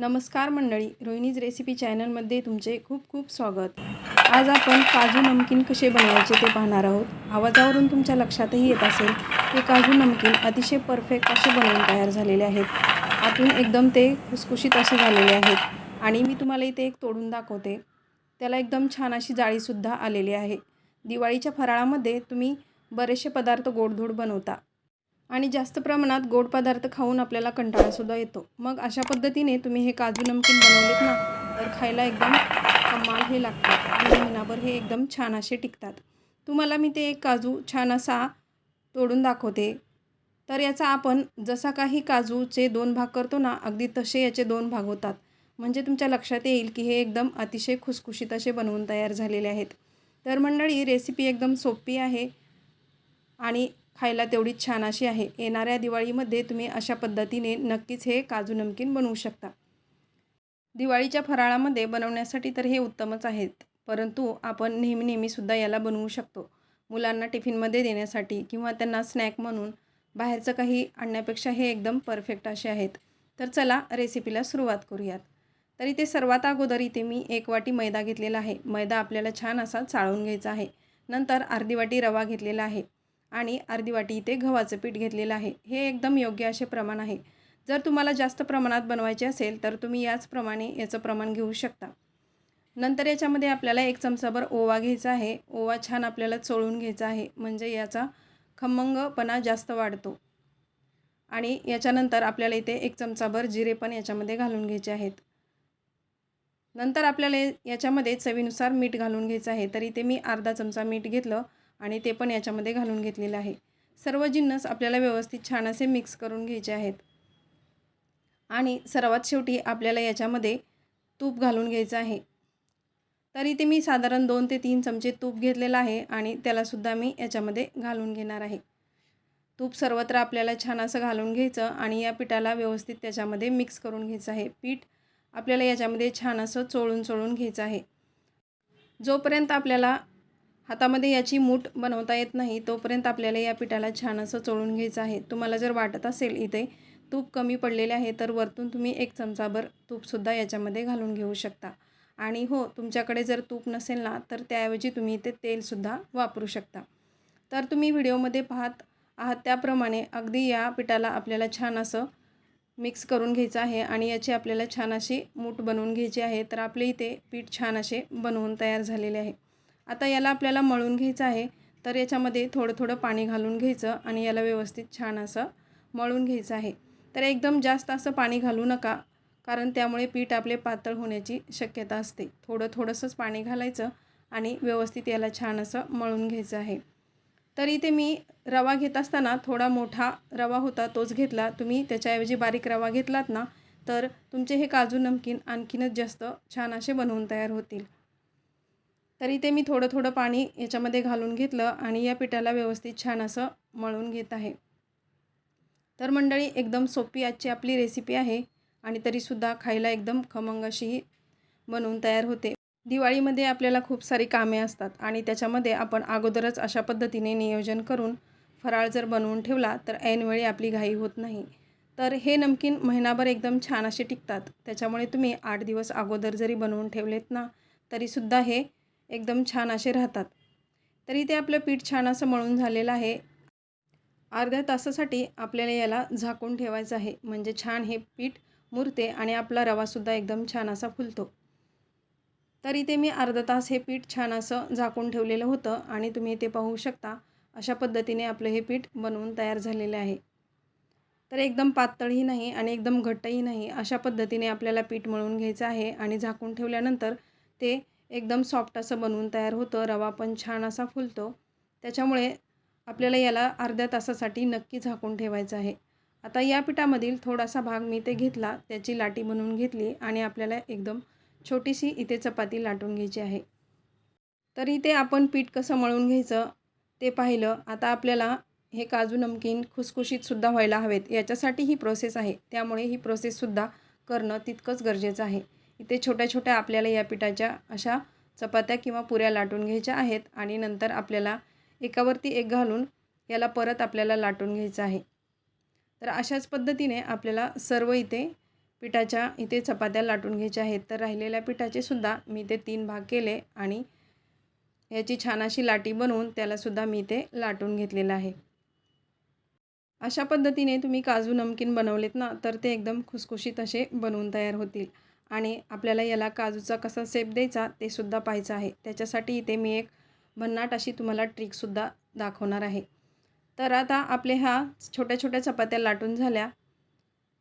नमस्कार मंडळी रोहिणीज रेसिपी चॅनलमध्ये तुमचे खूप खूप स्वागत. आज आपण काजू नमकीन कसे बनवायचे ते पाहणार आहोत. आवाजावरून तुमच्या लक्षातही येत असेल की काजू नमकीन अतिशय परफेक्ट असे बनवून तयार झालेले आहेत. आतून एकदम ते खुसखुशीत असे झालेले आहेत. आणि मी तुम्हाला इथे एक तोडून दाखवते. त्याला एकदम छान अशी जाळीसुद्धा आलेली आहे. दिवाळीच्या फराळामध्ये तुम्ही बरेचसे पदार्थ गोडधोड बनवता. आणि जास्त प्रमाणात गोड पदार्थ खाऊन आपल्याला कंटाळासुद्धा येतो. मग अशा पद्धतीने तुम्ही हे काजू नमकीन बनवलेत ना तर खायला एकदम कमाल हे लागतात आणि महिनाभर हे एकदम छान असे टिकतात. तुम्हाला मी ते एक काजू छान असा तोडून दाखवते. तर याचा आपण जसा काही काजूचे दोन भाग करतो ना अगदी तसे याचे दोन भाग होतात. म्हणजे तुमच्या लक्षात येईल की हे एकदम अतिशय खुसखुशीत असे बनवून तयार झालेले आहेत. तर मंडळी रेसिपी एकदम सोपी आहे आणि खायला तेवढीच छान अशी आहे. येणाऱ्या दिवाळीमध्ये तुम्ही अशा पद्धतीने नक्कीच हे काजू नमकीन बनवू शकता. दिवाळीच्या फराळामध्ये बनवण्यासाठी तर हे उत्तमच आहेत परंतु आपण नेहमी नेहमीसुद्धा याला बनवू शकतो. मुलांना टिफिनमध्ये देण्यासाठी किंवा त्यांना स्नॅक म्हणून बाहेरचं काही आणण्यापेक्षा हे एकदम परफेक्ट असे आहेत. तर चला रेसिपीला सुरुवात करूयात. तर इथे सर्वात अगोदर इथे मी एक वाटी मैदा घेतलेला आहे. मैदा आपल्याला छान असा चाळून घ्यायचा आहे. नंतर अर्धी वाटी रवा घेतलेला आहे. आणि अर्धी वाटी इथे गव्हाचं पीठ घेतलेलं आहे. हे एकदम योग्य असे प्रमाण आहे. जर तुम्हाला जास्त प्रमाणात बनवायचे असेल तर तुम्ही याचप्रमाणे याचं प्रमाण घेऊ शकता. नंतर याच्यामध्ये आपल्याला एक चमचाभर ओवा घ्यायचा आहे. ओवा छान आपल्याला चोळून घ्यायचा आहे. म्हणजे याचा खमंगपणा जास्त वाढतो. आणि याच्यानंतर आपल्याला इथे एक चमचाभर जिरे पण याच्यामध्ये घालून घ्यायचे आहेत. नंतर आपल्याला याच्यामध्ये चवीनुसार मीठ घालून घ्यायचं आहे. तर इथे मी अर्धा चमचा मीठ घेतलं आणि ते पण याच्यामध्ये घालून घेतलेलं आहे. सर्व जिन्नस आपल्याला व्यवस्थित छान असे मिक्स करून घ्यायचे आहेत. आणि सर्वात शेवटी आपल्याला याच्यामध्ये तूप घालून घ्यायचं आहे. तर इथे मी साधारण दोन ते तीन चमचे तूप घेतलेलं आहे आणि त्यालासुद्धा मी याच्यामध्ये घालून घेणार आहे. तूप सर्वत्र आपल्याला छान असं घालून घ्यायचं आणि या पिठाला व्यवस्थित त्याच्यामध्ये मिक्स करून घ्यायचं आहे. पीठ आपल्याला याच्यामध्ये छान असं चोळून चोळून घ्यायचं आहे. जोपर्यंत आपल्याला हातामध्ये याची मूठ बनवता येत नाही तोपर्यंत आपल्याला या पिठाला छान असं चोळून घ्यायचं आहे. तुम्हाला जर वाटत असेल इथे तूप कमी पडलेले आहे तर वरतून तुम्ही एक चमचाभर तूपसुद्धा याच्यामध्ये घालून घेऊ शकता. आणि हो तुमच्याकडे जर तूप नसेल ना तर त्याऐवजी तुम्ही इथे तेलसुद्धा वापरू शकता. तर तुम्ही व्हिडिओमध्ये पाहत आहात त्याप्रमाणे अगदी या पिठाला आपल्याला छान असं मिक्स करून घ्यायचं आहे आणि याची आपल्याला छान अशी मूठ बनवून घ्यायची आहे. तर आपले इथे पीठ छान असे बनवून तयार झालेले आहे. आता याला आपल्याला मळून घ्यायचं आहे. तर याच्यामध्ये थोडं थोडं पाणी घालून घ्यायचं आणि याला व्यवस्थित छान असं मळून घ्यायचं आहे. तर एकदम जास्त असं पाणी घालू नका कारण त्यामुळे पीठ आपले पातळ होण्याची शक्यता असते. थोडं थोडंसंच पाणी घालायचं आणि व्यवस्थित याला छान असं मळून घ्यायचं आहे. तर इथे मी रवा घेत असताना थोडा मोठा रवा होता तोच घेतला. तुम्ही त्याच्याऐवजी बारीक रवा घेतलात ना तर तुमचे हे काजू नमकीन आणखीनच जास्त छान असे बनवून तयार होतील. तरी ते मी थोडं थोडं पाणी याच्यामध्ये घालून घेतलं आणि या पिठाला व्यवस्थित छान असं मळून घेत आहे. तर मंडळी एकदम सोपी आजची आपली रेसिपी आहे आणि तरीसुद्धा खायला एकदम खमंग अशी बनवून तयार होते. दिवाळीमध्ये आपल्याला खूप सारी कामे असतात आणि त्याच्यामध्ये आपण अगोदरच अशा पद्धतीने नियोजन करून फराळ जर बनवून ठेवला तर ऐनवेळी आपली घाई होत नाही. तर हे नमकीन महिनाभर एकदम छान असे टिकतात. त्याच्यामुळे तुम्ही आठ दिवस अगोदर जरी बनवून ठेवलेत ना तरीसुद्धा हे एकदम छान असे राहतात. तरी ते आपलं पीठ छान असं मळून झालेलं आहे. अर्ध्या तासासाठी आपल्याला याला झाकून ठेवायचं आहे. म्हणजे छान हे पीठ मुरते आणि आपला रवासुद्धा एकदम छान असा फुलतो. तर इथे मी अर्धा तास हे पीठ छान असं झाकून ठेवलेलं होतं आणि तुम्ही इथे पाहू शकता अशा पद्धतीने आपलं हे पीठ बनवून तयार झालेलं आहे. तर एकदम पातळही नाही आणि एकदम घट्टही नाही अशा पद्धतीने आपल्याला पीठ मळून घ्यायचं आहे आणि झाकून ठेवल्यानंतर ते एकदम सॉफ्ट असं बनवून तयार होतं. रवा पण छान असा फुलतो. त्याच्यामुळे आपल्याला याला अर्ध्या तासासाठी नक्की झाकून ठेवायचं आहे. आता या पिठामधील थोडासा भाग मी ते घेतला. त्याची लाटी बनवून घेतली आणि आपल्याला एकदम छोटीशी इथे चपाती लाटून घ्यायची आहे. तर इथे आपण पीठ कसं मळून घ्यायचं ते पाहिलं. आता आपल्याला हे काजू नमकीन खुसखुशीतसुद्धा व्हायला हवेत. याच्यासाठी ही प्रोसेस आहे. त्यामुळे ही प्रोसेससुद्धा करणं तितकंच गरजेचं आहे. इथे छोट्या छोट्या आपल्याला या पिठाच्या अशा चपात्या किंवा पुऱ्या लाटून घ्यायच्या आहेत आणि नंतर आपल्याला एकावरती एक घालून याला परत आपल्याला लाटून घ्यायचं आहे. तर अशाच पद्धतीने आपल्याला सर्व इथे पिठाच्या इथे चपात्या लाटून घ्यायच्या आहेत. तर राहिलेल्या पिठाचे सुद्धा मी ते तीन भाग केले आणि याची छान अशी लाटी बनवून त्यालासुद्धा मी ते लाटून घेतलेलं आहे. अशा पद्धतीने तुम्ही काजू नमकीन बनवलेत ना तर ते एकदम खुसखुशीत असे बनवून तयार होतील. आणि आपल्याला याला काजूचा कसा सेप द्यायचा ते सुद्धा पाहायचं आहे. त्याच्यासाठी इथे मी एक भन्नाट अशी तुम्हाला ट्रिकसुद्धा दाखवणार आहे. तर आता आपले ह्या छोट्या छोट्या चपात्या लाटून झाल्या.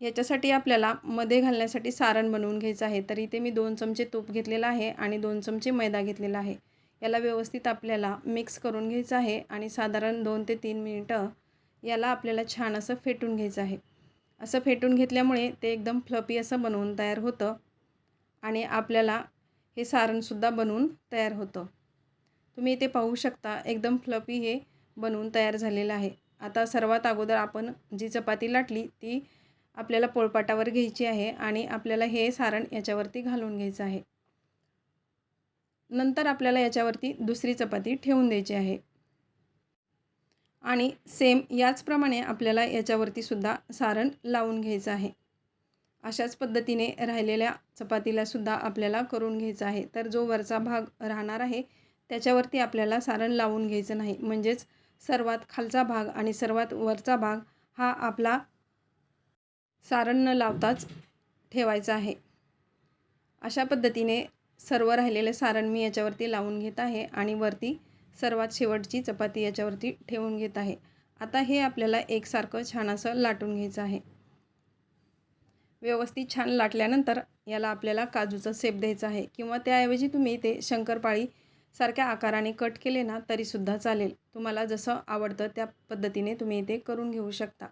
याच्यासाठी आपल्याला मध्ये घालण्यासाठी सारण बनवून घ्यायचं आहे. तर इथे मी दोन चमचे तूप घेतलेलं आहे आणि दोन चमचे मैदा घेतलेला आहे. याला व्यवस्थित आपल्याला मिक्स करून घ्यायचं आहे आणि साधारण दोन ते तीन मिनटं याला आपल्याला छान असं फेटून घ्यायचं आहे. असं फेटून घेतल्यामुळे ते एकदम फ्लपी असं बनवून तयार होतं. आणि आपल्याला हे सारणसुद्धा बनवून तयार होतं. तुम्ही इथे पाहू शकता एकदम फ्लपी हे बनवून तयार झालेलं आहे. आता सर्वात अगोदर आपण जी चपाती लाटली ती आपल्याला पोळपाटावर घ्यायची आहे आणि आपल्याला हे सारण याच्यावरती घालून घ्यायचं आहे. नंतर आपल्याला याच्यावरती दुसरी चपाती ठेवून द्यायची आहे. आणि सेम याचप्रमाणे आपल्याला याच्यावरती सुद्धा सारण लावून घ्यायचं आहे. अशाच पद्धतीने राहिलेल्या चपातीला सुद्धा आपल्याला करून घ्यायचं आहे. तर जो वरचा भाग राहणार आहे त्याच्यावरती आपल्याला सारण लावून घ्यायचं नाही. म्हणजेच सर्वात खालचा भाग आणि सर्वात वरचा भाग हा आपला सारण न लावताच ठेवायचा आहे. अशा पद्धतीने सर्व राहिलेले सारण मी याच्यावरती लावून घेत आहे आणि वरती सर्वात शेवटची चपाती याच्यावरती ठेवून घेत आहे. आता हे आपल्याला एकसारखं छान असं लाटून घ्यायचं आहे. व्यवस्थित छान लाटल्यानंतर याला आपल्याला काजूचा सेप द्यायचा आहे किंवा त्याऐवजी तुम्ही ते शंकरपाळी सारख्या आकाराने कट केले ना तरीसुद्धा चालेल. तुम्हाला जसं आवडतं त्या पद्धतीने तुम्ही ते करून घेऊ शकता.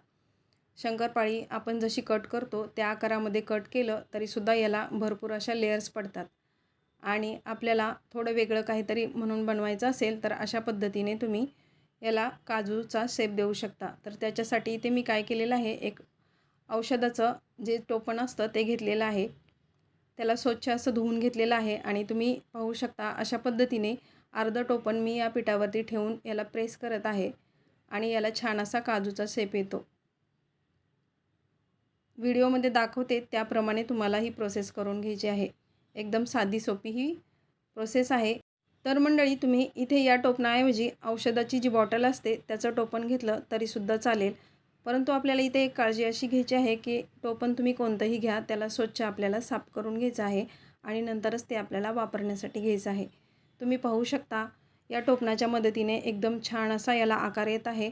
शंकरपाळी आपण जशी कट करतो त्या आकारामध्ये कट केलं तरीसुद्धा याला भरपूर अशा लेयर्स पडतात. आणि आपल्याला थोडं वेगळं काहीतरी म्हणून बनवायचं असेल तर अशा पद्धतीने तुम्ही याला काजूचा सेप देऊ शकता. तर त्याच्यासाठी इथे मी काय केलेलं आहे एक औषधाचं जे टोपण असतं ते घेतलेलं आहे. त्याला स्वच्छ असं धुवून घेतलेलं आहे आणि तुम्ही पाहू शकता अशा पद्धतीने अर्ध टोपण मी या पिठावरती ठेवून याला प्रेस करत आहे आणि याला छान असा काजूचा सेप येतो. व्हिडिओमध्ये दाखवते त्याप्रमाणे तुम्हाला ही प्रोसेस करून घ्यायची आहे. एकदम साधी सोपी ही प्रोसेस आहे. तर मंडळी तुम्ही इथे या टोपणाऐवजी औषधाची जी बॉटल असते त्याचं टोपण घेतलं तरीसुद्धा चालेल. परंतु आपल्याला इथे एक काळजी अशी घ्यायची आहे की टोपण तुम्ही कोणतंही घ्या त्याला स्वच्छ आपल्याला साफ करून घ्यायचं आहे आणि नंतरच ते आपल्याला वापरण्यासाठी घ्यायचं आहे. तुम्ही पाहू शकता या टोपणाच्या मदतीने एकदम छान असा याला आकार येत आहे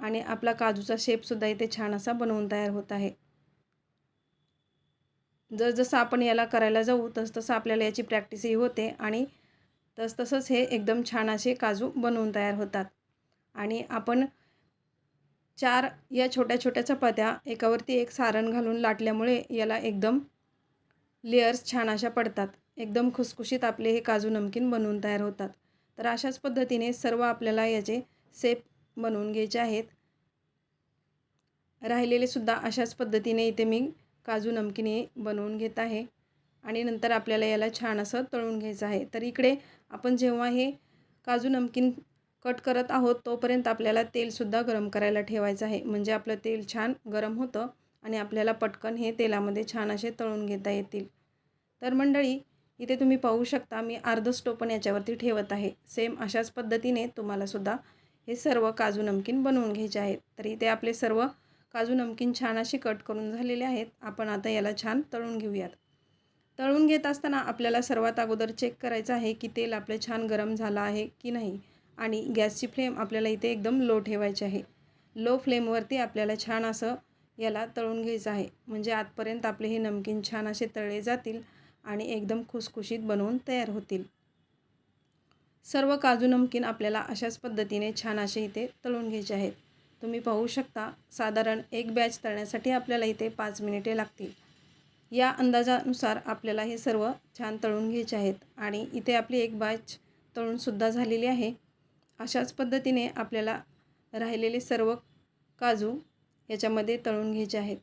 आणि आपला काजूचा शेपसुद्धा इथे छान असा बनवून तयार होत आहे. जसजसं आपण याला करायला जाऊ तसतसं आपल्याला याची प्रॅक्टिसही होते आणि तसतसंच हे एकदम छान असे काजू बनवून तयार होतात. आणि आपण चार या छोट्या छोट्या चपात्या एकावरती एक सारण घालून लाटल्यामुळे याला एकदम लेयर्स छान अशा पडतात. एकदम खुसखुशीत आपले हे काजू नमकीन बनवून तयार होतात. तर अशाच पद्धतीने सर्व आपल्याला याचे सेप बनवून घ्यायचे आहेत. राहिलेले सुद्धा अशाच पद्धतीने इथे मी काजू नमकीने बनवून घेत आहे. आणि नंतर आपल्याला याला छान असं तळून घ्यायचं आहे. तर इकडे आपण जेव्हा हे काजू नमकीन कट करत आहोत तोपर्यंत आपल्याला तेलसुद्धा गरम करायला ठेवायचं आहे. म्हणजे आपलं तेल छान गरम होतं आणि आपल्याला पटकन हे तेलामध्ये छान असे तळून घेता येतील. तर मंडळी इथे तुम्ही पाहू शकता मी अर्ध स्टोपण याच्यावरती ठेवत आहे. सेम अशाच पद्धतीने तुम्हालासुद्धा हे सर्व काजू नमकीन बनवून घ्यायचे आहेत. तर इथे आपले सर्व काजू नमकीन छान असे कट करून झालेले आहेत. आपण आता याला छान तळून घेऊयात. तळून घेत असताना आपल्याला सर्वात अगोदर चेक करायचं आहे की तेल आपलं छान गरम झालं आहे की नाही. आणि गॅसची फ्लेम आपल्याला इथे एकदम लो ठेवायची आहे. लो फ्लेमवरती आपल्याला छान असं याला तळून घ्यायचं आहे. म्हणजे आतपर्यंत आपले हे नमकीन छान असे तळले जातील आणि एकदम खुसखुशीत बनवून तयार होतील. सर्व काजू नमकीन आपल्याला अशाच पद्धतीने छान असे इथे तळून घ्यायचे आहेत. तुम्ही पाहू शकता साधारण एक बॅच तळण्यासाठी आपल्याला इथे पाच मिनिटे लागतील. या अंदाजानुसार आपल्याला हे सर्व छान तळून घ्यायचे आहेत आणि इथे आपली एक बॅच तळूनसुद्धा झालेली आहे. अशाच पद्धतीने आपल्याला राहिलेले सर्व काजू याच्यामध्ये तळून घ्यायचे आहेत.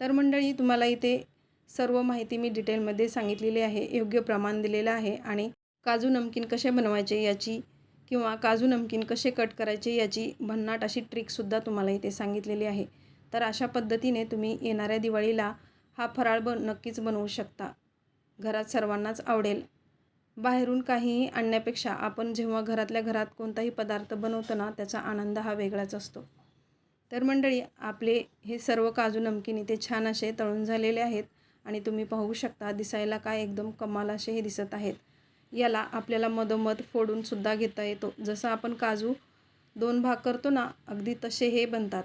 तर मंडळी तुम्हाला इथे सर्व माहिती मी डिटेलमध्ये सांगितलेली आहे योग्य प्रमाण दिलेलं आहे आणि काजू नमकीन कसे बनवायचे याची किंवा काजू नमकीन कसे कट करायचे याची भन्नाट अशी ट्रिकसुद्धा तुम्हाला इथे सांगितलेली आहे. तर अशा पद्धतीने तुम्ही येणाऱ्या दिवाळीला हा फराळ बन नक्कीच बनवू शकता. घरात सर्वांनाच आवडेल. बाहेरून काहीही आणण्यापेक्षा आपण जेव्हा घरातल्या घरात कोणताही पदार्थ बनवतो ना त्याचा आनंद हा वेगळाच असतो. तर मंडळी आपले हे सर्व काजू नमकीन इथे छान असे तळून झालेले आहेत आणि तुम्ही पाहू शकता दिसायला काय एकदम कमाल असे हे दिसत आहेत. याला आपल्याला मधोमध फोडून सुद्धा घेता येतो. जसं आपण काजू दोन भाग करतो ना अगदी तसे हे बनतात.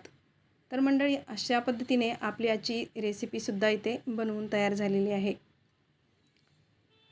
तर मंडळी अशा पद्धतीने आपली आजची रेसिपीसुद्धा इथे बनवून तयार झालेली आहे.